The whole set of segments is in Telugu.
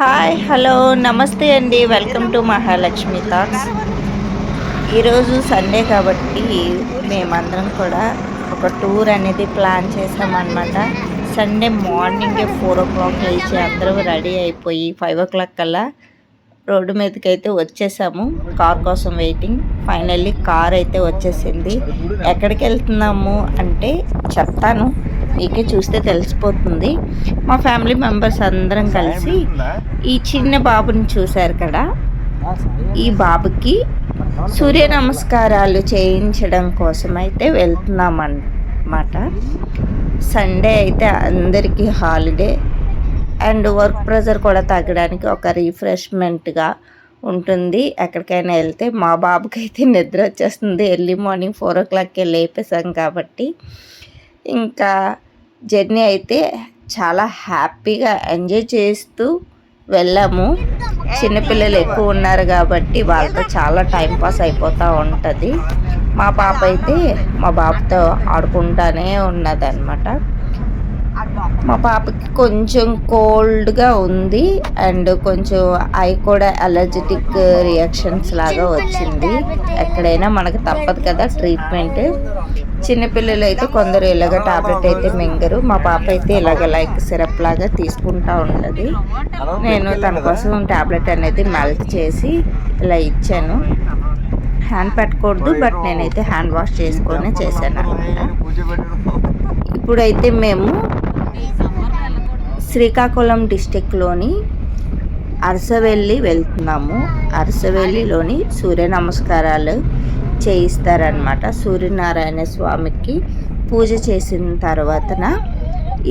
హాయ్ హలో నమస్తే అండి. వెల్కమ్ టు మహాలక్ష్మి థాట్స్ ఈరోజు సండే కాబట్టి మేమందరం కూడా ఒక టూర్ అనేది ప్లాన్ చేసామన్నమాట సండే మార్నింగే ఫోర్ ఓ క్లాక్ లేచి అందరూ రెడీ అయిపోయి ఫైవ్ ఓ క్లాక్ కల్లా రోడ్డు మీదకి అయితే వచ్చేసాము. కార్ కోసం వెయిటింగ్ ఫైనల్లీ కార్ అయితే వచ్చేసింది. ఎక్కడికి వెళ్తున్నాము అంటే చెప్తాను. మీకే చూస్తే తెలిసిపోతుంది. మా ఫ్యామిలీ మెంబర్స్ అందరం కలిసి ఈ చిన్న బాబుని చూశారు కదా? ఈ బాబుకి సూర్య నమస్కారాలు చేయించడం కోసం అయితే వెళ్తున్నాం అన్నమాట సండే అయితే అందరికీ హాలిడే. అండ్ వర్క్ ప్రెజర్ కూడా తగ్గడానికి ఒక రిఫ్రెష్మెంట్గా ఉంటుంది. ఎక్కడికైనా వెళ్తే మా బాబుకి అయితే నిద్ర వచ్చేస్తుంది. ఎర్లీ మార్నింగ్ ఫోర్ ఓ క్లాక్కి లేపేసాం కాబట్టి. ఇంకా జర్నీ అయితే చాలా హ్యాపీగా ఎంజాయ్ చేస్తూ వెళ్ళాము. చిన్నపిల్లలు ఎక్కువ ఉన్నారు కాబట్టి వాళ్ళతో చాలా టైం పాస్ అయిపోతూ ఉంటుంది. మా పాప అయితే మా బాబుతో ఆడుకుంటానే ఉన్నదన్నమాట. మా పాపకి కొంచెం కోల్డ్గా ఉంది అండ్ కొంచెం ఐ కూడా అలర్జెటిక్ రియాక్షన్స్ లాగా వచ్చింది. ఎక్కడైనా మనకు తప్పదు కదా ట్రీట్మెంట్. చిన్నపిల్లలు అయితే కొందరు ఇలాగ టాబ్లెట్ అయితే మింగరు. మా పాప అయితే ఇలాగ లైక్ సిరప్ లాగా తీసుకుంటా ఉండదు నేను తన కోసం టాబ్లెట్ అనేది మెల్ట్ చేసి ఇలా ఇచ్చాను. హ్యాండ్ పెట్టకూడదు బట్ నేనైతే హ్యాండ్ వాష్ చేసుకొని చేశాను అనమాట ఇప్పుడైతే మేము శ్రీకాకుళం డిస్టిక్లోని అరసవెల్లి వెళ్తున్నాము. అరసవెల్లిలోని సూర్య నమస్కారాలు చేయిస్తారనమాట సూర్యనారాయణ స్వామికి పూజ చేసిన తర్వాతన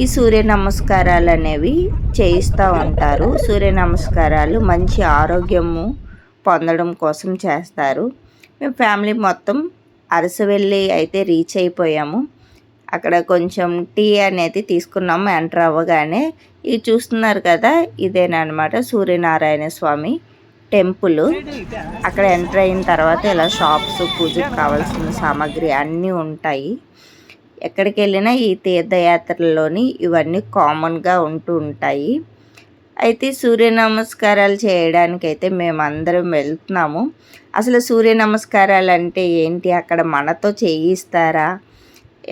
ఈ సూర్య నమస్కారాలు అనేవి చేయిస్తూ ఉంటారు. సూర్య నమస్కారాలు మంచి ఆరోగ్యము పొందడం కోసం చేస్తారు. మేము ఫ్యామిలీ మొత్తం అరసవెల్లి అయితే రీచ్ అయిపోయాము. అక్కడ కొంచెం టీ అనేది తీసుకున్నాము. ఎంటర్ అవ్వగానే ఇది చూస్తున్నారు కదా ఇదేనమాట సూర్యనారాయణ స్వామి. టెంపుల్. అక్కడ ఎంటర్ అయిన తర్వాత ఇలా షాప్స్ పూజకు కావాల్సిన సామాగ్రి అన్నీ ఉంటాయి. ఎక్కడికి వెళ్ళినా ఈ తీర్థయాత్రలోని ఇవన్నీ కామన్గా ఉంటూ ఉంటాయి. అయితే సూర్య నమస్కారాలు చేయడానికి అయితే మేమందరం వెళ్తున్నాము. అసలు సూర్య నమస్కారాలు అంటే ఏంటి? అక్కడ మనతో చేయిస్తారా?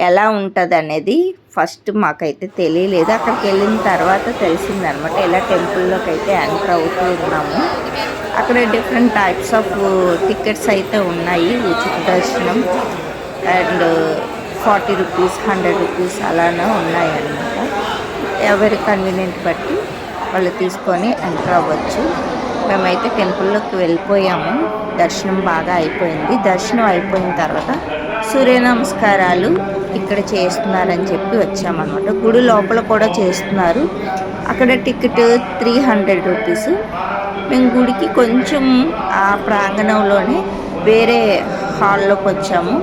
ఎలా ఉంటుంది అనేది ఫస్ట్ మాకైతే తెలియలేదు. అక్కడికి వెళ్ళిన తర్వాత తెలిసిందనమాట. ఇలా టెంపుల్లోకి అయితే ఎంటర్ అవుతూ ఉన్నాము. అక్కడ డిఫరెంట్ టైప్స్ ఆఫ్ టికెట్స్ అయితే ఉన్నాయి ఉచిత దర్శనం. And forty rupees hundred rupees అలానే ఉన్నాయి అన్నమాట. ఎవరి కన్వీనియంట్ బట్టి వాళ్ళు తీసుకొని ఎంటర్ అవ్వచ్చు. మేమైతే టెంపుల్లోకి వెళ్ళిపోయాము. దర్శనం బాగా అయిపోయింది. దర్శనం అయిపోయిన తర్వాత సూర్య నమస్కారాలు ఇక్కడ చేస్తున్నారని చెప్పి వచ్చామన్నమాట. గుడి లోపల కూడా చేస్తున్నారు. అక్కడ టికెట్ త్రీ హండ్రెడ్ రూపీస్ మేము గుడికి కొంచెం ఆ ప్రాంగణంలోనే వేరే హాల్లోకి వచ్చాము.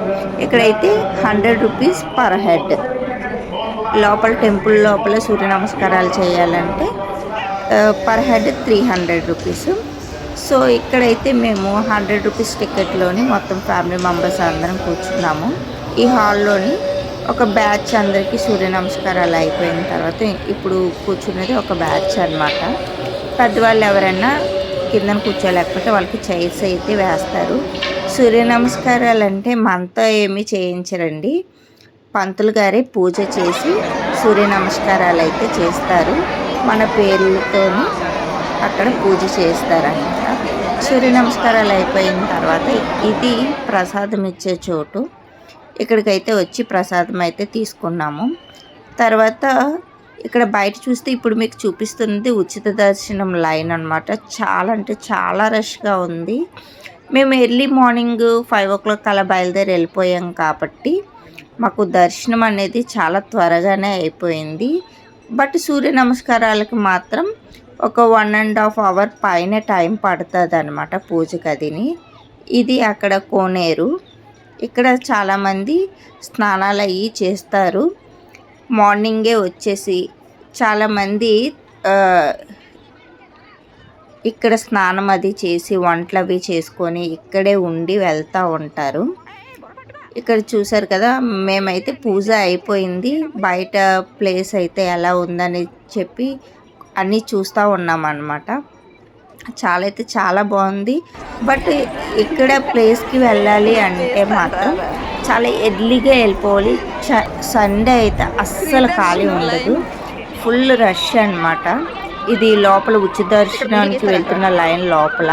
ఇక్కడైతే హండ్రెడ్ రూపీస్ పర్ హెడ్. లోపల టెంపుల్ లోపల సూర్య నమస్కారాలు చేయాలంటే per head three hundred rupees. So ఇక్కడైతే మేము హండ్రెడ్ రూపీస్ టికెట్లోని మొత్తం ఫ్యామిలీ మెంబర్స్ అందరం కూర్చున్నాము. ఈ హాల్లోని ఒక బ్యాచ్ అందరికీ సూర్య నమస్కారాలు అయిపోయిన తర్వాత ఇప్పుడు కూర్చున్నది ఒక బ్యాచ్ అనమాట పెద్దవాళ్ళు ఎవరైనా కిందన కూర్చోలేకపోతే వాళ్ళకి చైర్స్ అయితే వేస్తారు. సూర్య నమస్కారాలు అంటే మనతో ఏమీ చేయించరండి. పంతులు గారే పూజ చేసి సూర్య నమస్కారాలు అయితే చేస్తారు. మన పేర్లతో అక్కడ పూజ చేస్తారనమాట సూర్య నమస్కారాలు అయిపోయిన తర్వాత ఇది ప్రసాదం ఇచ్చే చోటు. ఇక్కడికైతే వచ్చి ప్రసాదం అయితే తీసుకున్నాము. తర్వాత ఇక్కడ బయట చూస్తే ఇప్పుడు మీకు చూపిస్తున్నది ఉచిత దర్శనం లైన్ అనమాట చాలా అంటే చాలా రష్గా ఉంది. మేము early morning five o'clock అలా బయలుదేరి వెళ్ళిపోయాం కాబట్టి మాకు దర్శనం అనేది చాలా త్వరగానే అయిపోయింది. బట్ సూర్య నమస్కారాలకు మాత్రం ఒక వన్ అండ్ హాఫ్ అవర్ పైన టైం పడుతుంది అనమాట పూజ గదిని ఇది అక్కడ కోనేరు. ఇక్కడ చాలామంది స్నానాలు అయ్యి చేస్తారు. మార్నింగే వచ్చేసి చాలామంది ఇక్కడ స్నానం అది చేసి వంటలు అవి చేసుకొని ఇక్కడే ఉండి వెళ్తూ ఉంటారు. ఇక్కడ చూసారు కదా మేమైతే పూజ అయిపోయింది. బయట ప్లేస్ అయితే ఎలా ఉందని చెప్పి అన్నీ చూస్తూ ఉన్నాం అన్నమాట చాలా అయితే చాలా బాగుంది. బట్ ఇక్కడ ప్లేస్కి వెళ్ళాలి అంటే మాత్రం చాలా ఎర్లీగా వెళ్ళిపోవాలి. చ సండే అయితే అస్సలు ఖాళీ ఉండదు. ఫుల్ రష్ అన్నమాట. ఇది లోపల ఉచిత దర్శనానికి వెళ్తున్న లైన్ లోపల.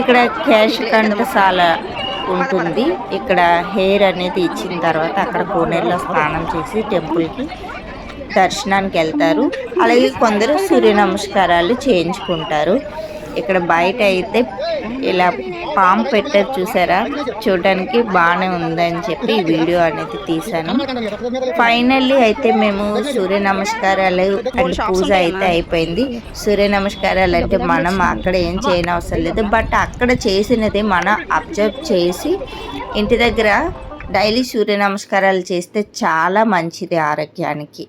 ఇక్కడ క్యాష్ కంఠశాల ఉంటుంది. ఇక్కడ హెయిర్ అనేది ఇచ్చిన తర్వాత అక్కడ కోనేరులో స్నానం చేసి టెంపుల్కి దర్శనానికి వెళ్తారు. అలాగే కొందరు సూర్య నమస్కారాలు చేయించుకుంటారు. ఇక్కడ బయట అయితే ఇలా పాము పెట్టారు చూసారా? చూడడానికి బాగానే ఉందని చెప్పి ఈ వీడియో అనేది తీశాను. ఫైనల్లీ అయితే మేము సూర్య నమస్కారాలు అండ్ పూజ అయితే అయిపోయింది. సూర్య నమస్కారాలు అంటే మనం అక్కడ ఏం చేయనవసరం లేదు. బట్ అక్కడ చేసినది మనం అబ్జర్వ్ చేసి ఇంటి దగ్గర డైలీ సూర్య నమస్కారాలు చేస్తే చాలా మంచిది ఆరోగ్యానికి.